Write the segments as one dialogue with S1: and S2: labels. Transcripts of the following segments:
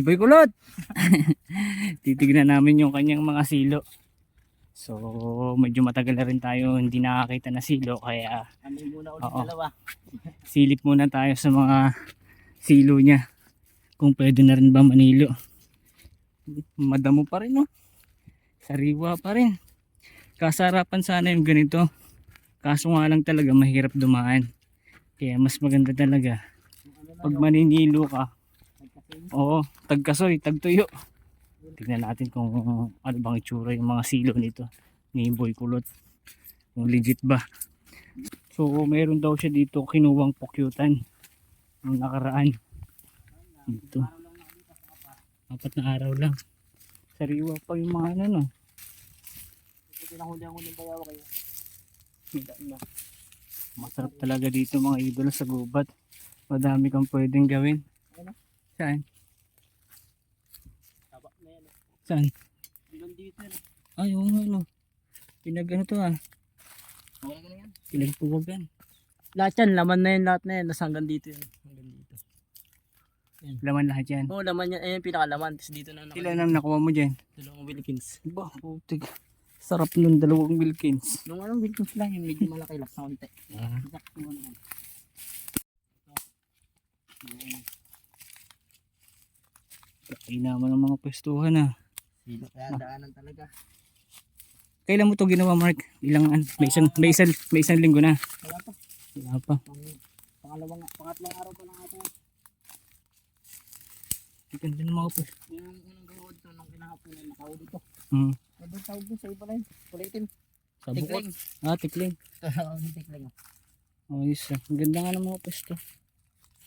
S1: Boy kulot! Titignan namin yung kanyang mga silo. So, medyo matagal na rin tayo hindi nakakita na silo kaya
S2: Ano muna ulit
S1: Oo.
S2: dalawa.
S1: silip muna tayo sa mga silo niya. Kung pwede na rin ba manilo. Madamo pa rin, no? Sariwa pa rin. Kasarapan sana yung ganito. Kaso nga lang talaga mahirap dumaan. Kaya mas maganda talaga. Pag maninilo ka, oo, tagkasoy, tagtuyo. Tignan natin kung ano bang itsura yung mga silo nito ni Boy Kulot. Kung legit ba. So, meron daw siya dito kinuwang pukyutan nung nakaraan. Dito. Apat na araw lang. Sariwa pa yung mga ano, no?
S2: Ito pinahuli ang uling bayaw kayo.
S1: Masarap talaga dito mga idolo sa gubat. Madami kang pwedeng gawin.
S2: Ano?
S1: Saan?
S2: Taba na yan.
S1: Saan?
S2: Dito yan.
S1: Ay, oo nga, no. Pinag ano to ah.
S2: Ka na yan.
S1: Pinagpuwagan.
S2: Lahat yan, laman na yan, lahat na yan. Nasa hanggang dito yan. Hanggang dito.
S1: Laman lahat yan.
S2: Oo, laman yan. Ayan, pinakalaman. Tapos dito na
S1: Ilan ang nakuha mo dyan?
S2: Dalawang Wilkins.
S1: Ba, putik. Sarap nun dalawang Wilkins.
S2: Nung anong Wilkins lang yun, medyo malaki lang sa konti.
S1: Ah.
S2: Exact mo naman.
S1: Kain naman ang mga pwestuhan ah.
S2: Sino kaya daanan talaga.
S1: Kailan mo to ginawa, Mark? Ilang an? May isang may isang may isang linggo na.
S2: Wala pa.
S1: Wala pa.
S2: Pang, pangalawang, pangatlong araw pa lang ata.
S1: Ganda ng mga pwesto.
S2: Yung unang gawa dito, nung kinahapon na nakahuli dito.
S1: Hmm.
S2: Ano tawag dun sa iba na yun? Kulay itim.
S1: Sa.
S2: Tikling.
S1: Ah, tikling.
S2: Tikling.
S1: Oh, yes. Ang ganda nga ng mga pwesto.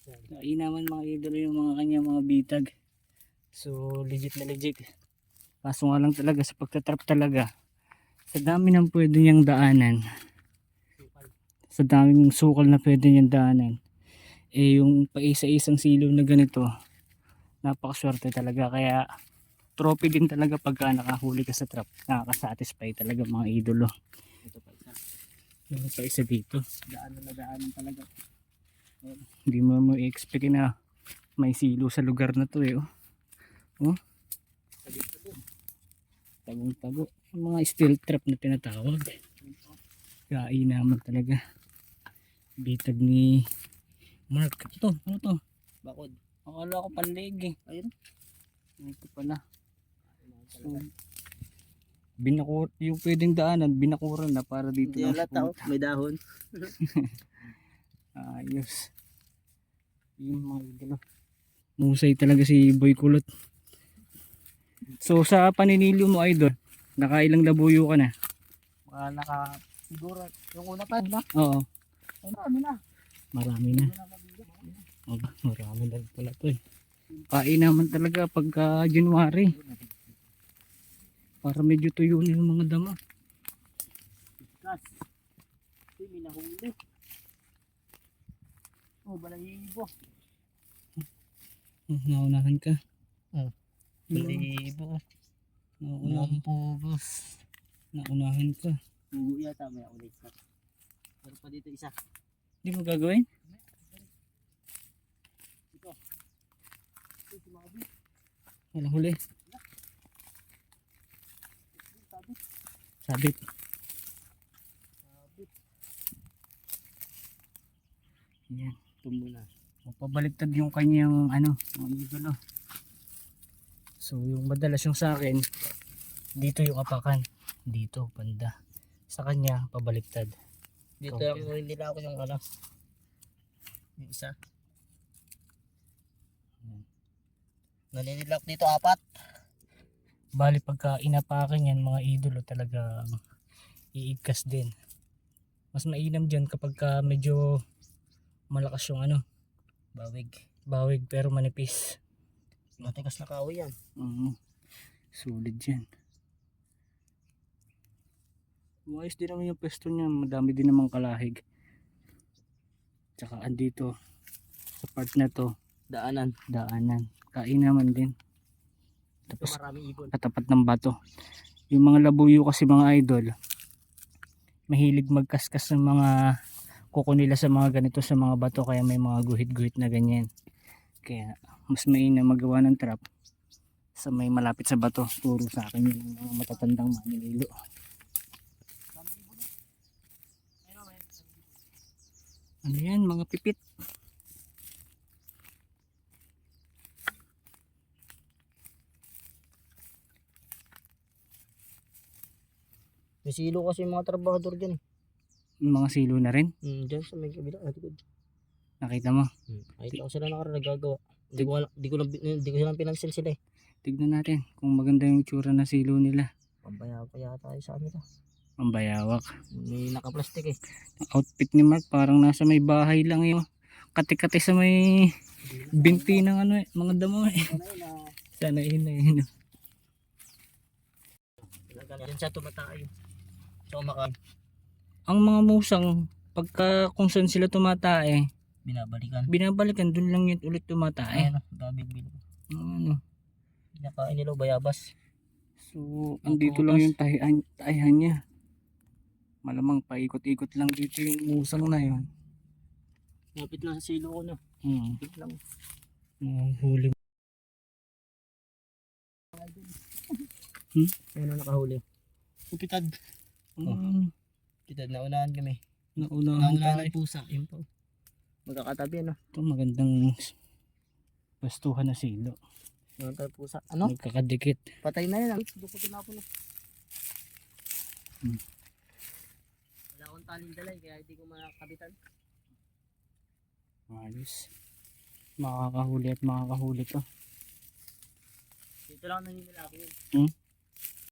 S1: Kain naman mga idolo yung mga kanya mga bitag. So, legit na legit. Kaso nga lang talaga sa pagtatrap talaga. Sa dami ng pwede niyang daanan. Sa daming sukal na pwede niyang daanan. Eh, yung paisa-isang silo na ganito. Napakaswerte talaga. Kaya, trophy din talaga pagka nakahuli ka sa trap. Nakakasatisfy talaga mga idolo.
S2: Ito pa isa.
S1: Meron pa isa dito.
S2: Daanan na daanan talaga.
S1: Hindi mo mo i-expect na may silo sa lugar na to eh. Oh. Oh, tagong-tago. Yung mga steel trap na tinatawag. Kain naman talaga. Bitag ni Mark. Ito, ano to?
S2: Bakod.
S1: Akala ko panlig eh.
S2: Ayun.
S1: Ito pala. So, binakur yung pwedeng daanan, binakuran na para dito
S2: Hindi
S1: lang
S2: oh. May dahon.
S1: Ayos. Yung mga idolo. Musay talaga si Boy Kulot. So sa paninilo mo idol, nakailang labuyo ka na?
S2: Mga naka... Siguro, yung una pa, na?
S1: Oo,
S2: Ay, ano na?
S1: marami na. Oh, marami na pala to eh. Kain naman talaga pagka January. Para medyo tuyo na yung mga dama.
S2: Gas. Uy, may nahuli. Oh, balahibo.
S1: Oh, naunahan ka.
S2: Oh, Balahibo.
S1: Naunahan,
S2: pugos.
S1: naunahan ka.
S2: Pugo yata, may ulit na. Meron pa dito isa.
S1: Hindi mo gagawin?
S2: Ito.
S1: Walang huli.
S2: Sabi.
S1: Sabit.
S2: Sabi.
S1: Yan.
S2: Tumbo na.
S1: Pabaliktad yung kanyang ano, mga idolo. So yung madalas yung sa akin, dito yung apakan. Dito, banda. Sa kanya, pabaliktad.
S2: Dito
S1: Okay.
S2: ang hindi nila ako yung ano. Yung isa. Naninilak dito apat.
S1: Bali pagka inapakan yan, mga idolo talaga iigkas din. Mas mainam dyan kapag ka medyo malakas yung ano,
S2: Bawig.
S1: bawig pero manipis.
S2: Matikas na kahoy yan.
S1: Oo. Sulit yan. Maayos din naman yung pwesto niya. Madami din namang kalahig. Tsaka andito sa part na to,
S2: Daanan.
S1: daanan. Kain naman din. Tapos
S2: maraming ibon.
S1: katapat ng bato. Yung mga labuyo kasi mga idol, mahilig magkaskas ng mga kuko nila sa mga ganito sa mga bato kaya may mga guhit-guhit na ganyan. Kaya mas mainam magawa ng trap sa may malapit sa bato. Turo sa akin yung mga matatandang Manililo. Ano yan, mga pipit.
S2: May silo kasi yung mga trabahador dyan.
S1: Yung mga silo na rin.
S2: Hmm, dyan sa may kabila. Ah, likod.
S1: Nakita mo.
S2: Hmm. Lang sila nakara nagagawa. Hindi ko, alam- hindi ko lang, hindi ko silang pinansin sila eh.
S1: Tignan natin kung maganda yung tsura na silo nila.
S2: Pambaya pa yata tayo sa kanila.
S1: Ang bayawak.
S2: May nakaplastic eh.
S1: Outfit ni Mark parang nasa may bahay lang yung kati-kati sa may binti ng ano eh, mga damo eh. Sana yun na yun.
S2: Diyan siya tumatayo. So kumakain.
S1: Ang mga musang, pagka kung saan sila tumatae,
S2: Binabalikan.
S1: binabalikan dun lang yun ulit tumatae.
S2: Ayan o. Dami bilo.
S1: Ano.
S2: Pinakain nila bayabas.
S1: So, andito lang yung tahihan, tahihan niya. Malamang paikot-ikot lang dito yung musang na yun.
S2: Lapit na sa silo ko na.
S1: Hmm.
S2: Lapit lang.
S1: Ang huli.
S2: Ayun o nakahuli. Kupitad.
S1: Hmm.
S2: Kitad na unahan kami.
S1: Naunahan
S2: Naunahan
S1: tayo.
S2: pusa. Yun po. Magkakatabi ano.
S1: Ito magandang bastuhan na silo.
S2: Mga tayo pusa. Ano?
S1: Magkakadikit.
S2: Patay na yan. Doon ko tinapon na.
S1: Hmm.
S2: Wala akong taling dalay kaya hindi ko makakabitan.
S1: Ayos. Makakahuli at makakahuli to.
S2: Dito lang nanginila ako yun.
S1: Hmm?